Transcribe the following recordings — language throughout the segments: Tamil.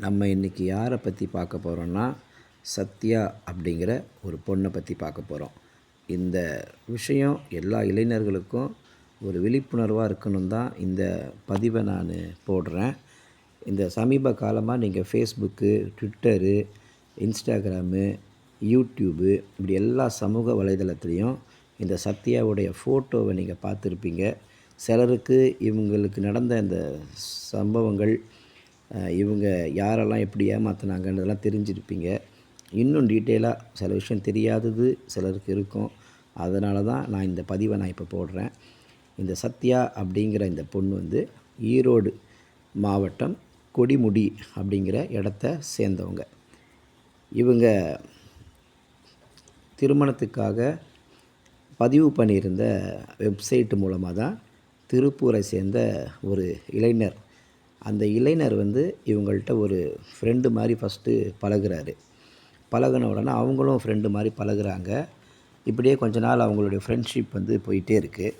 நம்ம இன்றைக்கி யாரை பற்றி பார்க்க போகிறோன்னா சத்யா அப்படிங்கிற ஒரு பொண்ணை பற்றி பார்க்க போகிறோம் இந்த விஷயம் எல்லா இளைஞர்களுக்கும் ஒரு விழிப்புணர்வாக இருக்கணும் தான் இந்த பதிவை நான் போடுறேன். இந்த சமீப காலமாக நீங்கள் ஃபேஸ்புக்கு ட்விட்டரு இன்ஸ்டாகிராமு யூடியூபு இப்படி எல்லா சமூக வலைதளத்துலேயும் இந்த சத்யாவுடைய ஃபோட்டோவை நீங்கள் பார்த்துருப்பீங்க. சிலருக்கு இவங்களுக்கு நடந்த இந்த சம்பவங்கள் இவங்க யாரெல்லாம் எப்படி ஏமாற்றினாங்கன்றதெல்லாம் தெரிஞ்சிருப்பீங்க. இன்னும் டீட்டெயிலாக சில விஷயம் தெரியாதது சிலருக்கு இருக்கும். அதனால தான் நான் இந்த பதிவை நான் இப்போ போடுறேன். இந்த சத்யா அப்படிங்கிற இந்த பொண்ணு வந்து ஈரோடு மாவட்டம் கொடிமுடி அப்படிங்கிற இடத்த சேர்ந்தவங்க. இவங்க திருமணத்துக்காக பதிவு பண்ணியிருந்த வெப்சைட் மூலமாக தான் திருப்பூரை சேர்ந்த ஒரு இளைஞர் அந்த இளைஞர் வந்து இவங்கள்ட்ட ஒரு ஃப்ரெண்டு மாதிரி ஃபஸ்ட்டு பழகுறாரு. பழகுன உடனே அவங்களும் ஃப்ரெண்டு மாதிரி பழகுறாங்க. இப்படியே கொஞ்ச நாள் அவங்களுடைய ஃப்ரெண்ட்ஷிப் வந்து போயிட்டே இருக்குது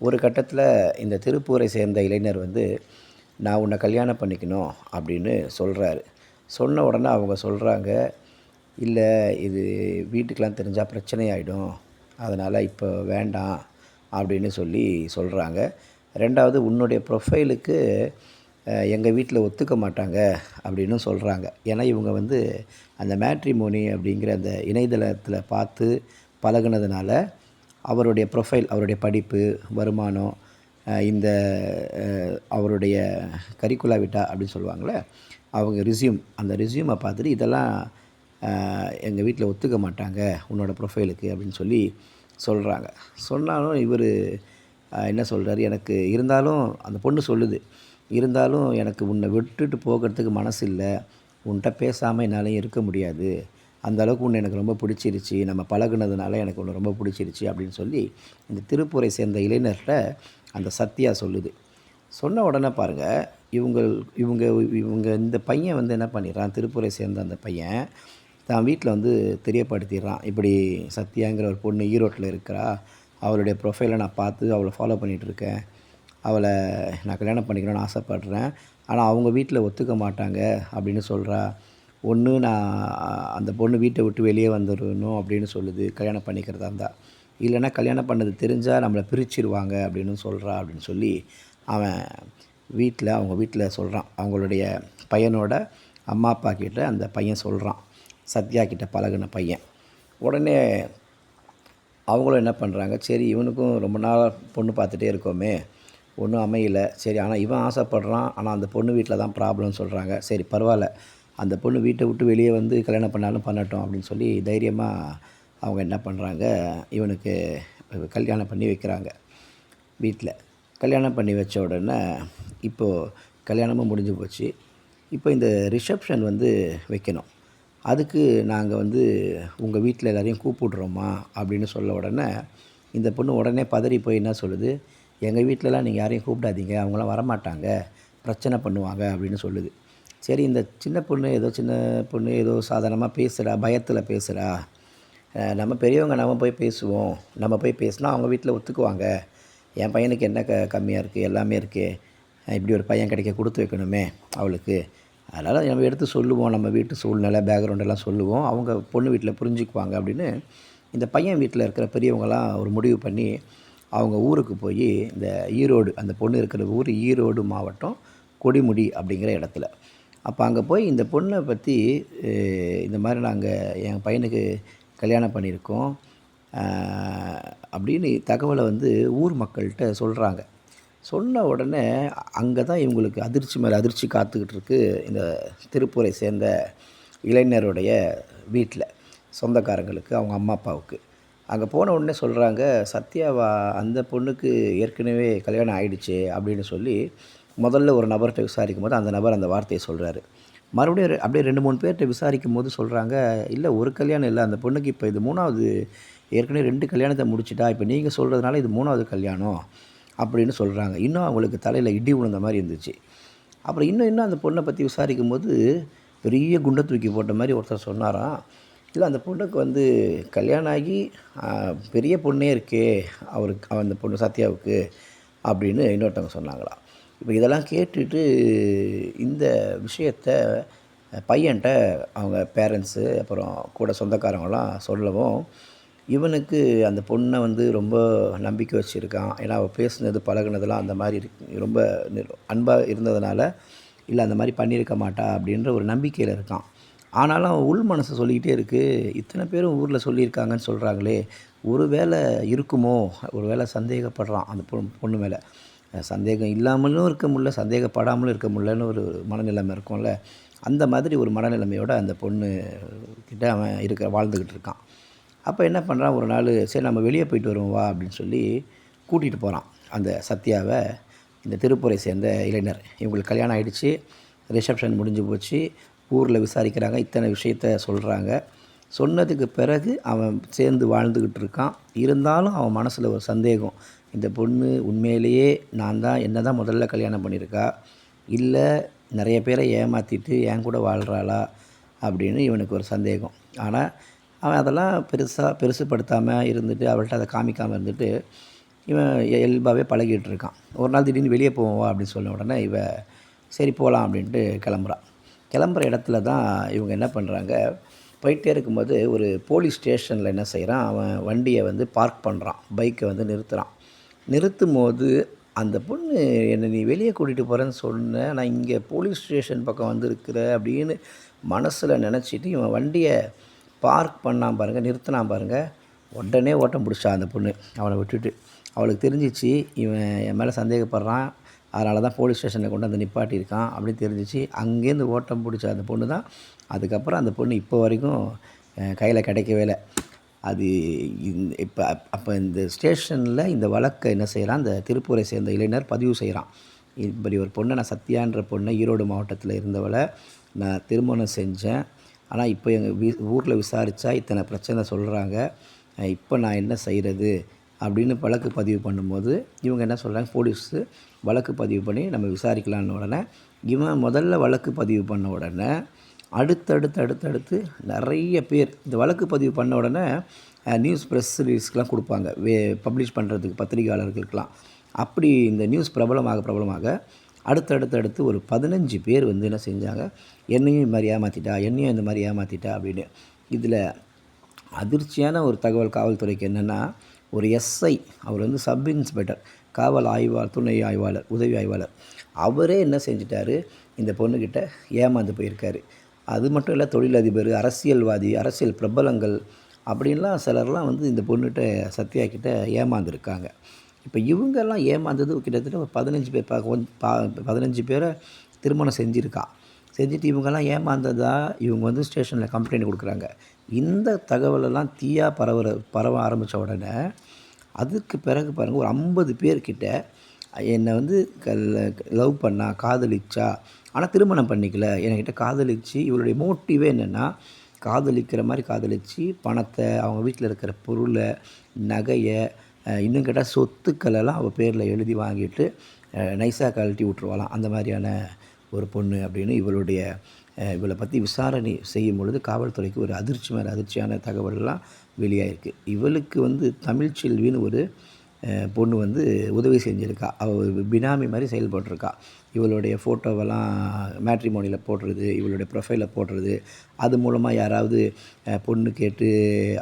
ஒரு கட்டத்தில் இந்த திருப்பூரை சேர்ந்த இளைஞர் வந்து நான் உன்னை கல்யாணம் பண்ணிக்கணும் அப்படின்னு சொல்கிறாரு சொன்ன உடனே அவங்க சொல்கிறாங்க இல்லை இது வீட்டுக்கெலாம் தெரிஞ்சால் பிரச்சனை ஆகிடும் அதனால் இப்போ வேண்டாம் அப்படின்னு சொல்லி சொல்கிறாங்க ரெண்டாவது உன்னுடைய ப்ரொஃபைலுக்கு எங்கள் வீட்டில் ஒத்துக்க மாட்டாங்க அப்படின்னு சொல்கிறாங்க ஏன்னா இவங்க வந்து அந்த மேட்ரிமோனி அப்படிங்கிற அந்த இணையதளத்தில் பார்த்து பழகுனதுனால அவருடைய ப்ரொஃபைல் அவருடைய படிப்பு வருமானம் இந்த அவருடைய கரிக்குலா விட்டா அப்படின்னு சொல்லுவாங்களே அவங்க ரிசியூம் அந்த ரிசியூமை பார்த்துட்டு இதெல்லாம் எங்கள் வீட்டில் ஒத்துக்க மாட்டாங்க உன்னோட ப்ரொஃபைலுக்கு அப்படின்னு சொல்லி சொல்கிறாங்க சொன்னாலும் இவர் என்ன சொல்கிறாரு எனக்கு இருந்தாலும் அந்த பொண்ணு சொல்லுது இருந்தாலும் எனக்கு உன்னை விட்டுட்டு போகிறதுக்கு மனசு இல்லை உன்கிட்ட பேசாமல் என்னாலையும் இருக்க முடியாது. அந்த அளவுக்கு உன்னை எனக்கு ரொம்ப பிடிச்சிருச்சு. நம்ம பழகுனதுனால எனக்கு உன்னை ரொம்ப பிடிச்சிருச்சு அப்படின்னு சொல்லி இந்த திருப்பூரை சேர்ந்த இளைஞர்கிட்ட அந்த சத்யா சொல்லுது. சொன்ன உடனே பாருங்கள் இவங்க இவங்க இவங்க இந்த பையன் வந்து என்ன பண்ணிடுறான்? திருப்பூரை சேர்ந்த அந்த பையன் தான் வீட்டில் வந்து தெரியப்படுத்திடுறான். இப்படி சத்யாங்கிற ஒரு பொண்ணு ஈரோட்டில் இருக்கிறா. அவளுடைய ப்ரொஃபைலை நான் பார்த்து அவளை ஃபாலோ பண்ணிகிட்ருக்கேன் அவளை நான் கல்யாணம் பண்ணிக்கணும்னு ஆசைப்பட்றேன். ஆனால் அவங்க வீட்டில் ஒத்துக்க மாட்டாங்க அப்படின்னு சொல்கிறா ஒன்று நான் அந்த பொண்ணு வீட்டை விட்டு வெளியே வந்துடணும் அப்படின்னு சொல்லுது. கல்யாணம் பண்ணிக்கிறதா இருந்தால் இல்லைன்னா கல்யாணம் பண்ணது தெரிஞ்சால் நம்மளை பிரிச்சிருவாங்க அப்படின்னு சொல்கிறா அப்படின்னு சொல்லி அவன் வீட்டில் அவங்க வீட்டில் சொல்கிறான் அவங்களுடைய பையனோட அம்மா அப்பா கிட்ட அந்த பையன் சொல்கிறான் சத்யா கிட்ட பழகுன பையன். உடனே அவங்களும் என்ன பண்ணுறாங்க சரி இவனுக்கும் ரொம்ப நாள் பொண்ணு பார்த்துட்டே இருக்கோமே. ஒன்றும் அமையல. சரி ஆனால் இவன் ஆசைப்படுறான். ஆனால் அந்த பொண்ணு வீட்டில் தான் ப்ராப்ளம்னு சொல்கிறாங்க சரி பரவாயில்ல. அந்த பொண்ணு வீட்டை விட்டு வெளியே வந்து கல்யாணம் பண்ணாலும் பண்ணட்டும் அப்படின்னு சொல்லி தைரியமாக அவங்க என்ன பண்ணுறாங்க இவனுக்கு கல்யாணம் பண்ணி வைக்கிறாங்க வீட்டில் கல்யாணம் பண்ணி வச்ச உடனே இப்போது கல்யாணமும் முடிஞ்சு போச்சு. இப்போ இந்த ரிசப்ஷன் வந்து வைக்கணும். அதுக்கு நாங்கள் வந்து உங்கள் வீட்டில் எல்லோரையும் கூப்பிடுறோமா அப்படின்னு சொல்ல உடனே இந்த பொண்ணு உடனே பதறி போய் என்ன சொல்லுது? எங்கள் வீட்டிலலாம் நீங்கள் யாரையும் கூப்பிடாதீங்க அவங்களாம் வரமாட்டாங்க பிரச்சனை பண்ணுவாங்க அப்படின்னு சொல்லுது. சரி இந்த சின்ன பொண்ணு ஏதோ சின்ன பொண்ணு ஏதோ சாதாரணமாக பேசுகிறா பயத்தில் பேசுகிறா நம்ம பெரியவங்க நம்ம போய் பேசுவோம். நம்ம போய் பேசினா அவங்க வீட்டில் ஒத்துக்குவாங்க. என் பையனுக்கு என்ன க கம்மியாக இருக்குது எல்லாமே இருக்குது இப்படி ஒரு பையன் கிடைக்க கொடுத்து வைக்கணுமே அவளுக்கு. அதனால் நம்ம எடுத்து சொல்லுவோம் நம்ம வீட்டு சூழ்நிலை பேக்ரவுண்ட் எல்லாம் சொல்லுவோம். அவங்க பொண்ணு வீட்டில் புரிஞ்சுக்குவாங்க அப்படின்னு இந்த பையன் வீட்டில் இருக்கிற பெரியவங்களாம் ஒரு முடிவு பண்ணி அவங்க ஊருக்கு போய் இந்த ஈரோடு அந்த பொண்ணு இருக்கிற ஊர் ஈரோடு மாவட்டம் கொடிமுடி அப்படிங்கிற இடத்துல. அப்போ அங்கே போய் இந்த பொண்ணை பற்றி இந்த மாதிரி நாங்கள் என் பையனுக்கு கல்யாணம் பண்ணியிருக்கோம். அப்படின்னு தகவலை வந்து ஊர் மக்கள்கிட்ட சொல்கிறாங்க சொன்ன உடனே அங்கே தான் இவங்களுக்கு அதிர்ச்சி மேலே அதிர்ச்சி காத்துக்கிட்டு இருக்கு இந்த திருப்பூரை சேர்ந்த இளைஞருடைய வீட்டில் சொந்தக்காரங்களுக்கு அவங்க அம்மா அப்பாவுக்கு. அங்கே போன உடனே சொல்கிறாங்க சத்யாவா அந்த பொண்ணுக்கு ஏற்கனவே கல்யாணம் ஆயிடுச்சு அப்படின்னு சொல்லி முதல்ல ஒரு நபர்கிட்ட விசாரிக்கும் போது அந்த நபர் அந்த வார்த்தையை சொல்கிறாரு மறுபடியும் அப்படியே ரெண்டு மூணு பேர்கிட்ட விசாரிக்கும் போது சொல்கிறாங்க இல்லை ஒரு கல்யாணம் இல்லை அந்த பொண்ணுக்கு இப்போ இது மூணாவது ஏற்கனவே ரெண்டு கல்யாணத்தை முடிச்சிட்டா இப்போ நீங்கள் சொல்கிறதுனால இது மூணாவது கல்யாணம் அப்படின்னு சொல்கிறாங்க இன்னும் அவங்களுக்கு தலையில் இடி உழுந்த மாதிரி இருந்துச்சு. அப்புறம் இன்னும் இன்னும் அந்த பொண்ணை பற்றி விசாரிக்கும் போது பெரிய குண்டை தூக்கி போட்ட மாதிரி ஒருத்தர் சொன்னாராம். இல்லை அந்த பொண்ணுக்கு வந்து கல்யாணம் ஆகி பெரிய பொண்ணே இருக்கே அவருக்கு அந்த பொண்ணு சத்யாவுக்கு அப்படின்னு இன்னொருத்தவங்க சொன்னாங்களாம். இப்போ இதெல்லாம் கேட்டுட்டு இந்த விஷயத்த பையன்கிட்ட அவங்க பேரண்ட்ஸு அப்புறம் கூட சொந்தக்காரங்களாம் சொல்லவும் இவனுக்கு அந்த பொண்ணை வந்து ரொம்ப நம்பிக்கை வச்சுருக்கான். ஏன்னா அவள் பேசுனது பழகுனதெல்லாம் அந்த மாதிரி இருக்கு ரொம்ப அன்பாக இருந்ததுனால இல்லை அந்த மாதிரி பண்ணியிருக்க மாட்டா அப்படின்ற ஒரு நம்பிக்கையில் இருக்கான். ஆனாலும் அவன் உள் மனசு சொல்லிக்கிட்டே இருக்குது இத்தனை பேரும் ஊரில் சொல்லியிருக்காங்கன்னு சொல்கிறாங்களே ஒரு வேளை இருக்குமோ? ஒரு வேளை சந்தேகப்படுறான் அந்த பொண்ணு பொண்ணு மேலே. சந்தேகம் இல்லாமலும் இருக்க முடியல சந்தேகப்படாமலும் இருக்க முடியலன்னு ஒரு மனநிலைமை இருக்கும்ல. அந்த மாதிரி ஒரு மனநிலைமையோடு அந்த பொண்ணு கிட்ட அவன் இருக்க வாழ்ந்துக்கிட்டு இருக்கான். அப்போ என்ன பண்ணுறான் ஒரு நாள் சரி நம்ம வெளியே போயிட்டு வருவோம் வா அப்படின்னு சொல்லி கூட்டிகிட்டு போகிறான் அந்த சத்யாவை இந்த திருப்பூரை சேர்ந்த இளைஞர். இவங்களுக்கு கல்யாணம் ஆகிடுச்சு ரிசப்ஷன் முடிஞ்சு போச்சு. ஊரில் விசாரிக்கிறாங்க இத்தனை விஷயத்த சொல்கிறாங்க சொன்னதுக்கு பிறகு அவன் சேர்ந்து வாழ்ந்துக்கிட்டு இருக்கான். இருந்தாலும் அவன் மனசில் ஒரு சந்தேகம். இந்த பொண்ணு உண்மையிலேயே நான் தான் என்ன தான் முதல்ல கல்யாணம் பண்ணியிருக்கா? இல்லை நிறைய பேரை ஏமாற்றிட்டு என் கூட வாழ்கிறாளா அப்படின்னு இவனுக்கு ஒரு சந்தேகம். ஆனால் அவன் அதெல்லாம் பெருசாக பெருசுப்படுத்தாமல் இருந்துட்டு அவள்கிட்ட அதை காமிக்காமல் இருந்துட்டு இவன் இயல்பாகவே பழகிட்டு இருக்கான். ஒரு நாள் திடீர்னு வெளியே போவோம் அப்படின்னு சொன்ன உடனே இவன் சரி போகலாம் அப்படின்ட்டு கிளம்புறான் கிளம்புற இடத்துல தான் இவங்க என்ன பண்ணுறாங்க போயிட்டே இருக்கும்போது ஒரு போலீஸ் ஸ்டேஷனில் என்ன செய்கிறான் அவன் வண்டியை வந்து பார்க் பண்ணுறான் பைக்கை வந்து நிறுத்துகிறான் நிறுத்தும் போது அந்த பொண்ணு என்னை நீ வெளியே கூட்டிகிட்டு போகிறேன்னு சொன்ன. நான் இங்கே போலீஸ் ஸ்டேஷன் பக்கம் வந்திருக்கிற அப்படின்னு மனசில் நினச்சிட்டு இவன் வண்டியை பார்க் பண்ணான் பாருங்கள் நிறுத்தினான் பாருங்கள் உடனே ஓட்டம் பிடிச்சான் அந்த பொண்ணு. அவனை விட்டுட்டு. அவளுக்கு தெரிஞ்சிச்சு இவன் என் மேலே சந்தேகப்படுறான். அதனால தான் போலீஸ் ஸ்டேஷனில் கொண்டு வந்து நிப்பாட்டியிருக்கான் அப்படின்னு தெரிஞ்சிச்சு. அங்கேருந்து ஓட்டம் பிடிச்ச அந்த பொண்ணு தான். அதுக்கப்புறம் அந்த பொண்ணு இப்போ வரைக்கும் கையில் கிடைக்கவே இல்லை. அது இந்த இப்போ அப்போ இந்த ஸ்டேஷனில் இந்த வழக்கை என்ன செய்கிறான் இந்த திருப்பூரை சேர்ந்த இளைஞர் பதிவு செய்கிறான் இப்படி ஒரு பொண்ணை நான் சத்யான்ற பொண்ணை ஈரோடு மாவட்டத்தில் இருந்தவளை நான் திருமணம் செஞ்சேன். ஆனால் இப்போ எங்கள் வீ ஊரில் விசாரித்தா இத்தனை பிரச்சனை சொல்கிறாங்க இப்போ நான் என்ன செய்கிறது அப்படின்னு வழக்கு பதிவு பண்ணும்போது இவங்க என்ன சொல்கிறாங்க போலீஸு வழக்கு பதிவு பண்ணி நம்ம விசாரிக்கலான்னு உடனே இவன் முதல்ல வழக்கு பதிவு பண்ண உடனே அடுத்தடுத்து அடுத்தடுத்து நிறைய பேர் இந்த வழக்கு பதிவு பண்ண உடனே நியூஸ் ப்ரெஸ் ரிலீஸ்க்கெலாம் கொடுப்பாங்க. வே பப்ளிஷ் பண்ணுறதுக்கு பத்திரிகையாளர்களுக்கெலாம் அப்படி இந்த நியூஸ் பிரபலமாக பிரபலமாக அடுத்தடுத்து அடுத்து ஒரு பதினஞ்சு பேர் வந்து என்ன செஞ்சாங்க என்னையும் இது மாதிரி ஏமாற்றிட்டா என்னையும் இந்த மாதிரி ஏமாற்றிட்டா அப்படின்னு. இதில் அதிர்ச்சியான ஒரு தகவல் காவல்துறைக்கு என்னென்னா ஒரு எஸ்ஐ அவர் வந்து சப் இன்ஸ்பெக்டர் காவல் ஆய்வாளர் துணை ஆய்வாளர் உதவி ஆய்வாளர். அவரே என்ன செஞ்சிட்டாரு? இந்த பொண்ணுக்கிட்ட ஏமாந்து போயிருக்காரு. அது மட்டும் இல்லை தொழிலதிபர் அரசியல்வாதி அரசியல் பிரபலங்கள் அப்படின்லாம் சிலர்லாம் வந்து இந்த பொண்ணுகிட்ட சத்யா கிட்ட ஏமாந்துருக்காங்க. இப்போ இவங்கெல்லாம் ஏமாந்தது கிட்டத்தட்ட ஒரு பதினஞ்சு பேர் பா பா பதினஞ்சு பேரை திருமணம் செஞ்சுருக்கா. செஞ்சுட்டு இவங்கெல்லாம் ஏமாந்ததா? இவங்க வந்து ஸ்டேஷனில் கம்ப்ளைண்ட் கொடுக்குறாங்க. இந்த தகவலெல்லாம் தீயாக பரவுற பரவ ஆரம்பித்த உடனே அதுக்கு பிறகு பாருங்கள் ஒரு ஐம்பது பேர்கிட்ட என்னை வந்து லவ் பண்ணா காதலிச்சா ஆனால் திருமணம் பண்ணிக்கல. என்கிட்ட காதலிச்சு இவளுடைய மோட்டிவே என்னென்னா காதலிக்கிற மாதிரி காதலிச்சு பணத்தை அவங்க வீட்டில் இருக்கிற பொருளை நகையை இன்னும் கேட்டால் சொத்துக்களெல்லாம் அவள் பேரில் எழுதி வாங்கிட்டு நைஸாக கழட்டி விட்ருவாளாம் அந்த மாதிரியான ஒரு பொண்ணு அப்படின்னு இவளுடைய இவளை பற்றி விசாரணை செய்யும் பொழுது காவல்துறைக்கு ஒரு அதிர்ச்சி மேலே அதிர்ச்சியான தகவல்லாம் வெளியாகிருக்கு இவளுக்கு வந்து தமிழ்ச்செல்வின்னு ஒரு பொண்ணு வந்து உதவி செஞ்சுருக்கா. அவள் பினாமி மாதிரி செயல்பட்டுருக்கா. இவளுடைய ஃபோட்டோவெல்லாம் மேட்ரிமோனியில் போடுறது இவளுடைய ப்ரொஃபைலில் போடுறது அது மூலமாக யாராவது பொண்ணு கேட்டு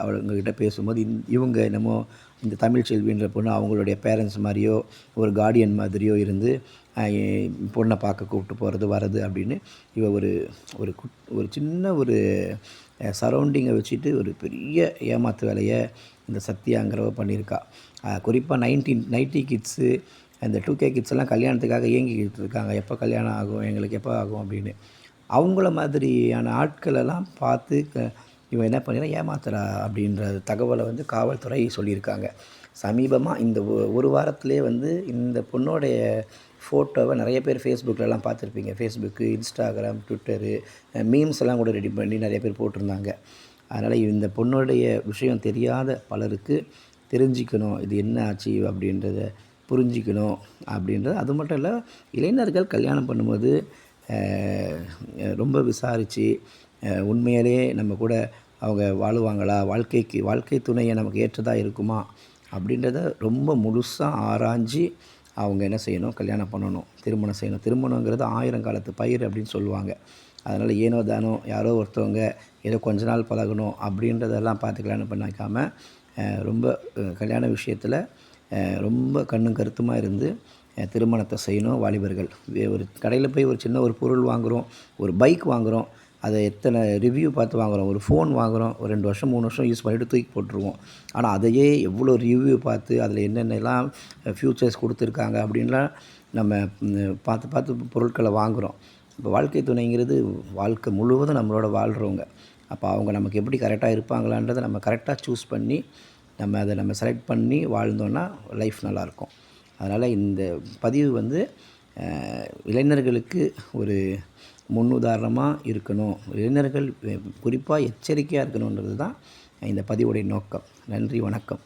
அவங்கக்கிட்ட பேசும்போது இந் இவங்க என்னமோ இந்த தமிழ் செல்வின்ற பொண்ணு அவங்களுடைய பேரண்ட்ஸ் மாதிரியோ ஒரு கார்டியன் மாதிரியோ இருந்து பொண்ணை பார்க்க கூப்பிட்டு போகிறது வர்றது அப்படின்னு இவ ஒரு ஒரு குட் ஒரு சின்ன ஒரு சரௌண்டிங்கை வச்சுட்டு ஒரு பெரிய ஏமாத்து வேலையை இந்த சத்யாங்கிறவ பண்ணியிருக்கா. குறிப்பாக நைன்டீன் நைன்டி கிட்ஸு அந்த டூ கே கிட்ஸ் எல்லாம் கல்யாணத்துக்காக இயங்கிக்கிட்டு இருக்காங்க. எப்போ கல்யாணம் ஆகும் எங்களுக்கு எப்போ ஆகும் அப்படின்னு. அவங்கள மாதிரியான ஆட்களெல்லாம் பார்த்து க இவன் என்ன பண்ணினா ஏமாத்துறா அப்படின்ற தகவலை வந்து காவல்துறை சொல்லியிருக்காங்க. சமீபமாக இந்த ஒரு வாரத்திலே வந்து இந்த பொண்ணோடைய ஃபோட்டோவை நிறைய பேர் ஃபேஸ்புக்கிலலாம் பார்த்துருப்பீங்க. ஃபேஸ்புக்கு இன்ஸ்டாகிராம் ட்விட்டரு மீம்ஸ் எல்லாம் கூட ரெடி பண்ணி நிறைய பேர் போட்டிருந்தாங்க. அதனால் இந்த பொண்ணுடைய விஷயம் தெரியாத பலருக்கு தெரிஞ்சிக்கணும் இது என்ன ஆச்சு அப்படின்றத புரிஞ்சிக்கணும் அப்படின்றது. அது மட்டும் இல்லை இளைஞர்கள் கல்யாணம் பண்ணும்போது ரொம்ப விசாரித்து உண்மையிலேயே நம்ம கூட அவங்க வாழுவாங்களா வாழ்க்கைக்கு வாழ்க்கை துணையை நமக்கு ஏற்றதாக இருக்குமா அப்படின்றத ரொம்ப முழுசாக ஆராய்ஞ்சு அவங்க என்ன செய்யணும் கல்யாணம் பண்ணணும் திருமணம் செய்யணும். திருமணங்கிறது ஆயிரம் காலத்து பயிர் அப்படின்னு சொல்லுவாங்க. அதனால் ஏனோ தானோ யாரோ ஒருத்தவங்க ஏதோ கொஞ்ச நாள் பழகணும் அப்படின்றதெல்லாம் பார்த்துக்கலான்னு பண்ணாக்காமல் ரொம்ப கல்யாண விஷயத்தில் ரொம்ப கண்ணும் கருத்துமாக இருந்து திருமணத்தை செய்யணும் வாலிபர்கள். வே- ஒரு கடையில் போய் ஒரு சின்ன ஒரு பொருள் வாங்குகிறோம் ஒரு பைக் வாங்குகிறோம் அதை எத்தனை ரிவ்யூ பார்த்து வாங்குகிறோம் ஒரு ஃபோன் வாங்குகிறோம் ஒரு ரெண்டு வருஷம் மூணு வருஷம் யூஸ் பண்ணிவிட்டு தூக்கி போட்டுருவோம். ஆனால் அதையே எவ்வளோ ரிவ்யூ பார்த்து அதில் என்னென்னலாம் ஃப்யூச்சர்ஸ் கொடுத்துருக்காங்க அப்படின்லாம் நம்ம பார்த்து பார்த்து பொருட்களை வாங்குகிறோம் இப்போ வாழ்க்கை துணைங்கிறது வாழ்க்கை முழுவதும் நம்மளோட வாழ்கிறவங்க அப்போ அவங்க நமக்கு எப்படி கரெக்டாக இருப்பாங்களான்றதை நம்ம கரெக்டாக சூஸ் பண்ணி நம்ம அதை நம்ம செலக்ட் பண்ணி வாழ்ந்தோன்னா லைஃப் நல்லாயிருக்கும். அதனால் இந்த பதிவு வந்து இளைஞர்களுக்கு ஒரு முன்னுதாரணமாக இருக்கணும். இளைஞர்கள் குறிப்பாக எச்சரிக்கையாக இருக்கணுன்றது தான் இந்த பதிவுடைய நோக்கம். நன்றி வணக்கம்.